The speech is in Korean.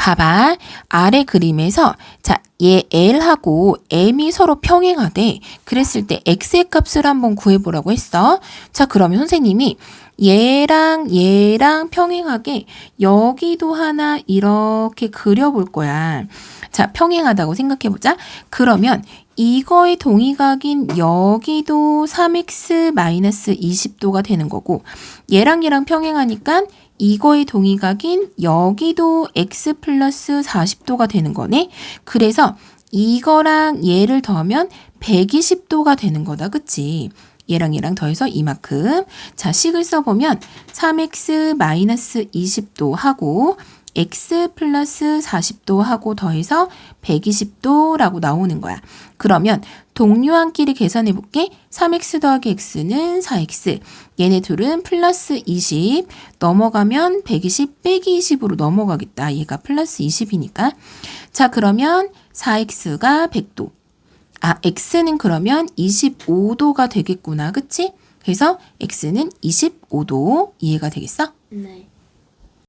봐봐. 아래 그림에서 자, 얘 L하고 M이 서로 평행하대. 그랬을 때 X의 값을 한번 구해보라고 했어. 자, 그러면 선생님이 얘랑 얘랑 평행하게 여기도 하나 이렇게 그려볼 거야. 자, 평행하다고 생각해보자. 그러면 이거의 동의각인 여기도 3x 20도가 되는 거고 얘랑 얘랑 평행하니까 이거의 동의각인 여기도 x 플러스 40도가 되는 거네. 이거랑 얘를 더하면 120도가 되는 거다. 그치? 얘랑 얘랑 더해서 이만큼. 자, 식을 써보면 3x 마이너스 20도 하고 x 플러스 40도 하고 더해서 120도라고 나오는 거야. 그러면 동료한끼리 계산해 볼게. 3x 더하기 x는 4x. 얘네 둘은 플러스 20. 넘어가면 120 빼기 20으로 넘어가겠다. 얘가 플러스 20이니까. 자, 그러면 4x가 100도. 아, x는 그러면 25도가 되겠구나. 그치? 그래서 x는 25도 이해가 되겠어? 네.